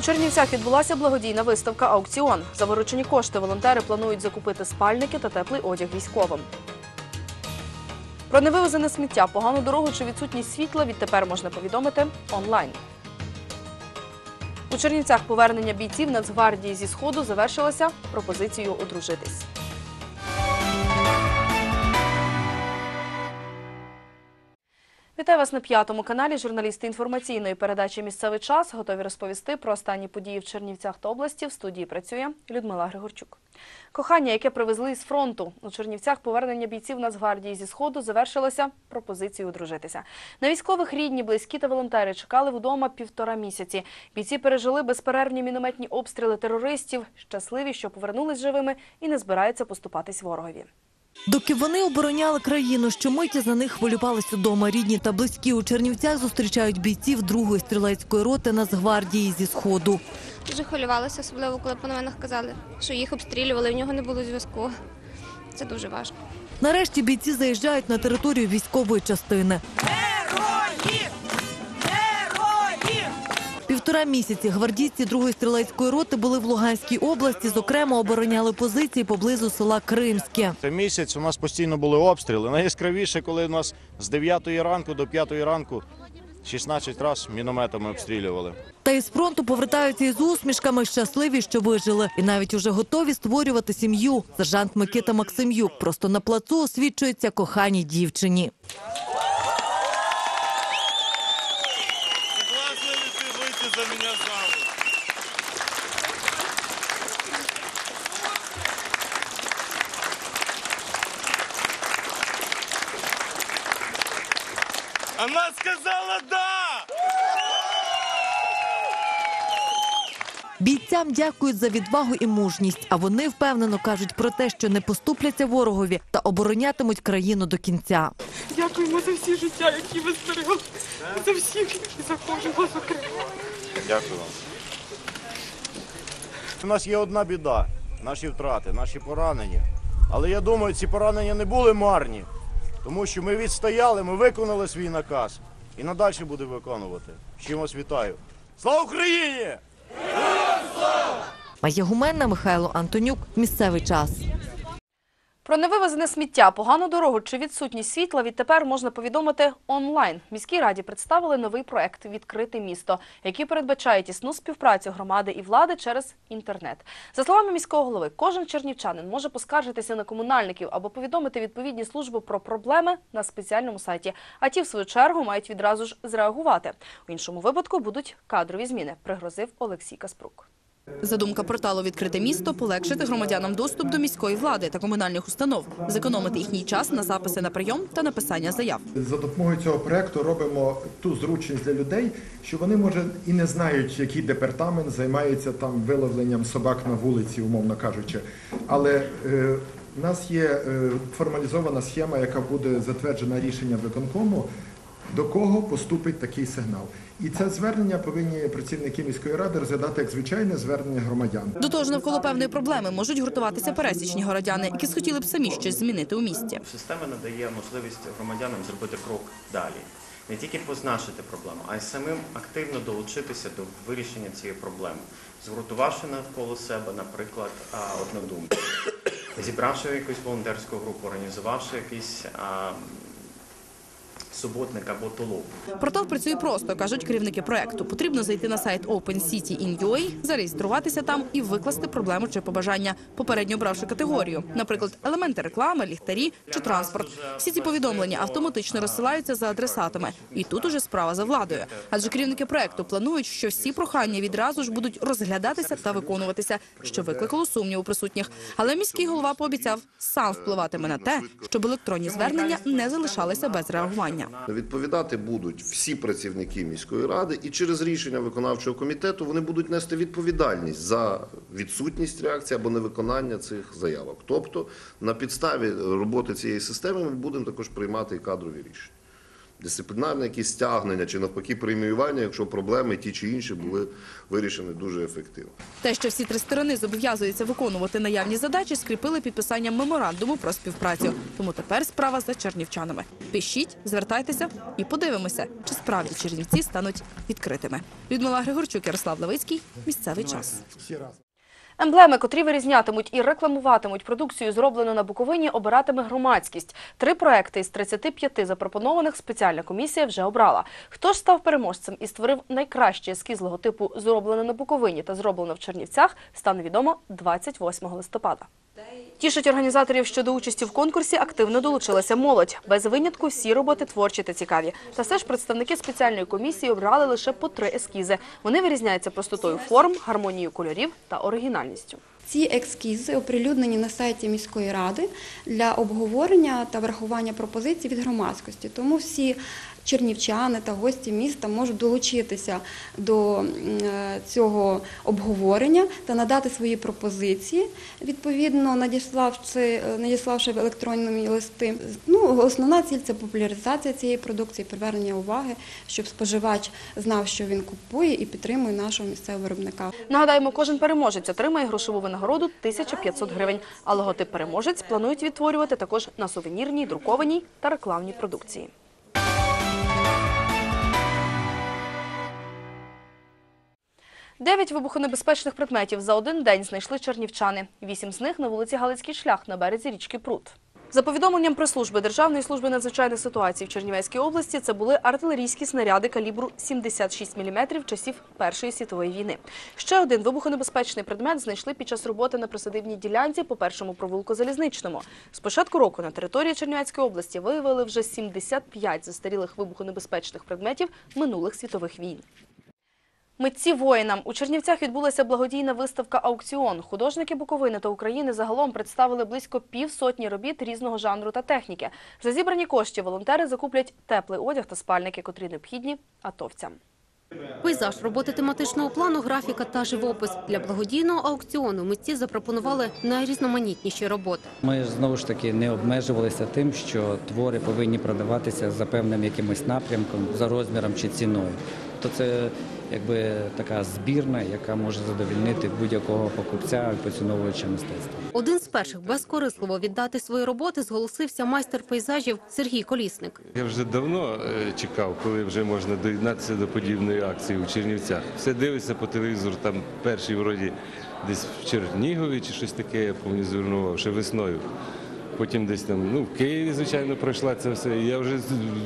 У Чернівцях відбулася благодійна виставка Аукціон. За виручені кошти волонтери планують закупити спальники та теплий одяг військовим. Про невивезене сміття, погану дорогу чи відсутність світла відтепер можна повідомити онлайн. У Чернівцях повернення бійців Нацгвардії зі Сходу завершилося пропозицією одружитись. Вітаю вас на п'ятому каналі. Журналісти інформаційної передачі Місцевий час готові розповісти про останні події в Чернівцях та області. В студії працює Людмила Григорчук. Кохання, яке привезли із фронту у Чернівцях, повернення бійців Нацгвардії зі сходу завершилося пропозицією одружитися. На військових рідні, близькі та волонтери чекали вдома півтора місяці. Бійці пережили безперервні мінометні обстріли терористів, щасливі, що повернулись живими і не збираються поступатись ворогові. Доки вони обороняли країну, щомиті за них хвилювались удома. Рідні та близькі у Чернівцях зустрічають бійців другої стрілецької роти Нацгвардії зі сходу. Дуже хвилювалася, особливо коли по новинах казали, що їх обстрілювали, в нього не було зв'язку. Це дуже важко. Нарешті бійці заїжджають на територію військової частини. Півтора місяці гвардійці другої стрілецької роти були в Луганській області. Зокрема, обороняли позиції поблизу села Кримське. Це місяць у нас постійно були обстріли. Найяскравіше, коли у нас з 9 ранку до 5 ранку 16 разів мінометами обстрілювали. Та із фронту повертаються із усмішками, щасливі, що вижили, і навіть уже готові створювати сім'ю. Сержант Микита Максим'юк просто на плацу освічується коханій дівчині. Бійцям дякують за відвагу і мужність. А вони впевнено кажуть про те, що не поступляться ворогові та оборонятимуть країну до кінця. Дякуємо за всі життя, які ви зберегли. За всіх і за кожного окремо. Дякую вам. У нас є одна біда: наші втрати, наші поранення. Але я думаю, ці поранення не були марні, тому що ми відстояли, ми виконали свій наказ і надалі будемо виконувати. Чим вас вітаю. Слава Україні! Майя Гуменна, Михайло Антонюк. Місцевий час. Про невивезене сміття, погану дорогу чи відсутність світла відтепер можна повідомити онлайн. Міській раді представили новий проект Відкрите місто, який передбачає тісну співпрацю громади і влади через інтернет. За словами міського голови, кожен чернівчанин може поскаржитися на комунальників або повідомити відповідні служби про проблеми на спеціальному сайті. А ті, в свою чергу, мають відразу ж зреагувати. У іншому випадку будуть кадрові зміни, пригрозив Олексій Каспрук. Задумка порталу Відкрите місто полегшити громадянам доступ до міської влади та комунальних установ, зекономити їхній час на записи на прийом та написання заяв. За допомогою цього проекту робимо ту зручність для людей, що вони може і не знають, який департамент займається там виловленням собак на вулиці, умовно кажучи. Але е, у нас є е, формалізована схема, яка буде затверджена рішенням виконкому. До кого поступить такий сигнал? І це звернення повинні працівники міської ради розглядати як звичайне звернення громадян. До того ж, навколо певної проблеми можуть гуртуватися пересічні городяни, які схотіли б самі щось змінити у місті. Система надає можливість громадянам зробити крок далі. Не тільки позначити проблему, а й самим активно долучитися до вирішення цієї проблеми, згуртувавши навколо себе, наприклад, однодумців, зібравши якусь волонтерську групу, організувавши якийсь а, суботник або толоку. Портал працює просто, кажуть керівники проекту. Потрібно зайти на сайт OpenCity.in.ua, зареєструватися там і викласти проблему чи побажання, попередньо обравши категорію, наприклад, елементи реклами, ліхтарі чи транспорт. Всі ці повідомлення автоматично розсилаються за адресатами. І тут уже справа за владою. Адже керівники проекту планують, що всі прохання відразу ж будуть розглядатися та виконуватися, що викликало сумнів у присутніх. Але міський голова пообіцяв сам впливатиме на те, щоб електронні звернення не залишалися без реагування. Відповідати будуть всі працівники міської ради, і через рішення виконавчого комітету вони будуть нести відповідальність за відсутність реакції або невиконання цих заявок. Тобто, на підставі роботи цієї системи ми будемо також приймати і кадрові рішення. Дисциплінарне якісь стягнення чи навпаки преміювання, якщо проблеми ті чи інші були вирішені дуже ефективно. Те, що всі три сторони зобов'язуються виконувати наявні задачі, скріпили підписанням меморандуму про співпрацю. Тому тепер справа за чернівчанами. Пишіть, звертайтеся і подивимося, чи справді чернівці стануть відкритими. Людмила Григорчук, Ярослав Левицький. Місцевий час. Емблеми, котрі вирізнятимуть і рекламуватимуть продукцію, зроблену на Буковині, обиратиме громадськість. Три проекти із 35 запропонованих спеціальна комісія вже обрала. Хто ж став переможцем і створив найкращий ескіз логотипу «Зроблено на Буковині» та «Зроблено в Чернівцях» стане відомо 28 листопада. Тішить організаторів, що до участі в конкурсі активно долучилася молодь. Без винятку всі роботи творчі та цікаві. Та все ж представники спеціальної комісії обрали лише по три ескізи. Вони вирізняються простотою форм, гармонією кольорів та оригінальністю. Ці екскізи оприлюднені на сайті міської ради для обговорення та врахування пропозицій від громадськості. Тому всі чернівчани та гості міста можуть долучитися до е, цього обговорення та надати свої пропозиції, відповідно надіславши, е, надіславши в електронні листи. Ну, основна ціль це популяризація цієї продукції, привернення уваги, щоб споживач знав, що він купує і підтримує нашого місцевого виробника. Нагадаємо, кожен переможець отримає грошову винагороду 1500 гривень. А логотип переможець планують відтворювати також на сувенірній, друкованій та рекламній продукції. Дев'ять вибухонебезпечних предметів за один день знайшли чернівчани. Вісім з них на вулиці Галицький шлях на березі річки Прут. За повідомленням прес-служби Державної служби надзвичайних ситуацій в Чернівецькій області, це були артилерійські снаряди калібру 76 мм часів Першої світової війни. Ще один вибухонебезпечний предмет знайшли під час роботи на присадибній ділянці по першому провулку залізничному. З початку року на території Чернівецької області виявили вже 75 застарілих вибухонебезпечних предметів минулих світових війн. Митці воїнам у Чернівцях відбулася благодійна виставка Аукціон. Художники Буковини та України загалом представили близько півсотні робіт різного жанру та техніки. За зібрані кошти волонтери закуплять теплий одяг та спальники, котрі необхідні атовцям. Пейзаж, роботи тематичного плану, графіка та живопис. Для благодійного аукціону митці запропонували найрізноманітніші роботи. Ми ж знову ж таки не обмежувалися тим, що твори повинні продаватися за певним якимось напрямком, за розміром чи ціною. То це якби така збірна, яка може задовільнити будь-якого покупця і поціновувача мистецтва. Один з перших безкорисливо віддати свої роботи зголосився майстер пейзажів Сергій Колісник. Я вже давно е, чекав, коли вже можна доєднатися до подібної акції у Чернівцях. Все дивиться по телевізору, там перший вроді десь в Чернігові чи щось таке, я пам'ятаю, звернував ще весною. Потім десь там, ну, в Києві, звичайно, пройшла це все. Я вже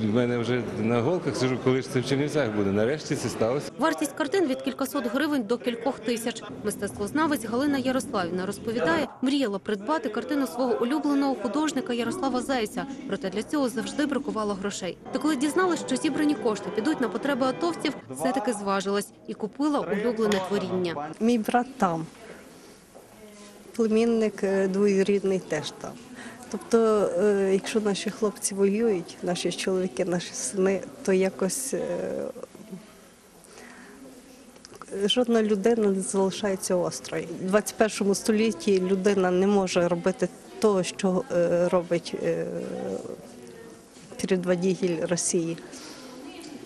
в мене вже на голках сижу, коли ж це в Чернівцях буде. Нарешті це сталося. Вартість картин від кількасот гривень до кількох тисяч. Мистецтвознавець Галина Ярославівна розповідає, мріяла придбати картину свого улюбленого художника Ярослава Зайця. Проте для цього завжди бракувало грошей. Та коли дізналась, що зібрані кошти підуть на потреби атовців, все-таки зважилась і купила улюблене творіння. Мій брат там, племінник е, двоюрідний теж там. Тобто, е, якщо наші хлопці воюють, наші чоловіки, наші сини, то якось е, жодна людина не залишається осторонь. У 21 столітті людина не може робити того, що е, робить е, Росії.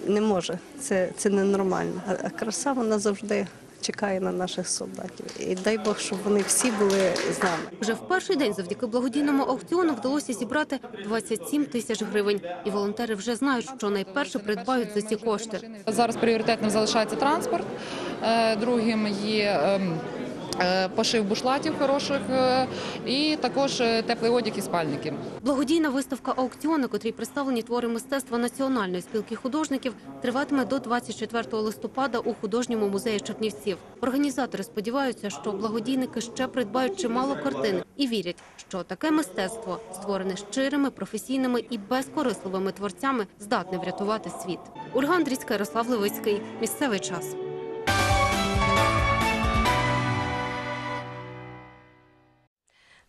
Не може. Це, це ненормально. А краса вона завжди чекає на наших солдатів. І дай Бог, щоб вони всі були з нами. Вже в перший день завдяки благодійному аукціону вдалося зібрати 27 тисяч гривень. І волонтери вже знають, що найперше придбають за ці кошти. Зараз пріоритетним залишається транспорт. Е, Другим є ем, пошив бушлатів хороших е, і також е, теплий одяг і спальники. Благодійна виставка аукціону, на котрій представлені твори мистецтва Національної спілки художників, триватиме до 24 листопада у художньому музеї Чернівців. Організатори сподіваються, що благодійники ще придбають чимало картин і вірять, що таке мистецтво, створене щирими, професійними і безкорисливими творцями, здатне врятувати світ. Ольга Андрійська, Ярослав Левицький. Місцевий час.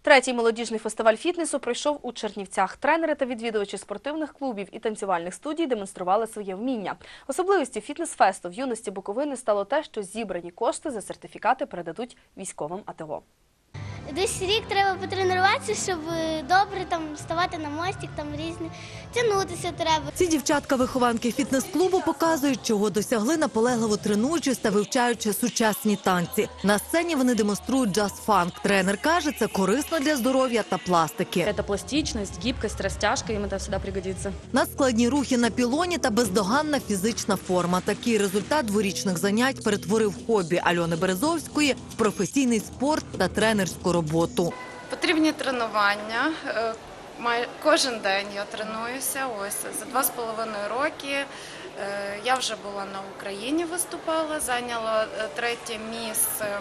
Третій молодіжний фестиваль фітнесу пройшов у Чернівцях. Тренери та відвідувачі спортивних клубів і танцювальних студій демонстрували своє вміння. Особливістю фітнес-фесту в юності Буковини стало те, що зібрані кошти за сертифікати передадуть військовим АТО. Десь рік треба потренуватися, щоб е, добре там ставати на мостик, там різні. Тягнутися треба. Ці дівчатка-вихованки фітнес-клубу показують, чого досягли наполегливо тренуючись та вивчаючи сучасні танці. На сцені вони демонструють джаз-фанк. Тренер каже, це корисно для здоров'я та пластики. Это пластичность, гибкость, растяжка, им это всегда пригодится. Надскладні рухи на пілоні та бездоганна фізична форма. Такий результат дворічних занять перетворив хобі Альони Березовської в професійний спорт та тренерську роботу. Потрібні тренування. Е, Кожен день я тренуюся. Ось за два з половиною роки е, я вже була на Україні, виступала, зайняла е, третє місце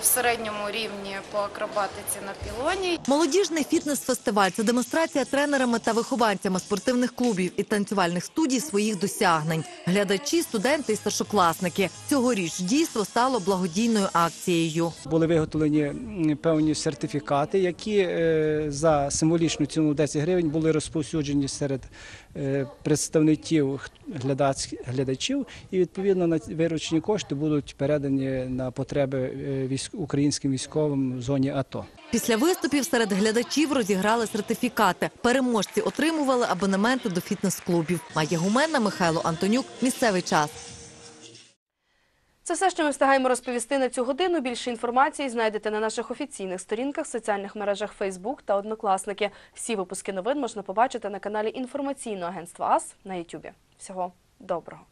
в середньому рівні по акробатиці на пілоні. Молодіжний фітнес-фестиваль це демонстрація тренерами та вихованцями спортивних клубів і танцювальних студій своїх досягнень. Глядачі, студенти і старшокласники. Цьогоріч дійство стало благодійною акцією. Були виготовлені певні сертифікати, які е, за символічну ціну 10 гривень були розповсюджені серед е, представників глядачів, і відповідно на виручені кошти будуть передані на потреби е, українським військовим в зоні АТО. Після виступів серед глядачів розіграли сертифікати. Переможці отримували абонементи до фітнес-клубів. Майя Гуменна, Михайло Антонюк. Місцевий час. Це все, що ми встигаємо розповісти на цю годину. Більше інформації знайдете на наших офіційних сторінках, соціальних мережах Facebook та Однокласники. Всі випуски новин можна побачити на каналі інформаційного агентства АС на YouTube. Всього доброго.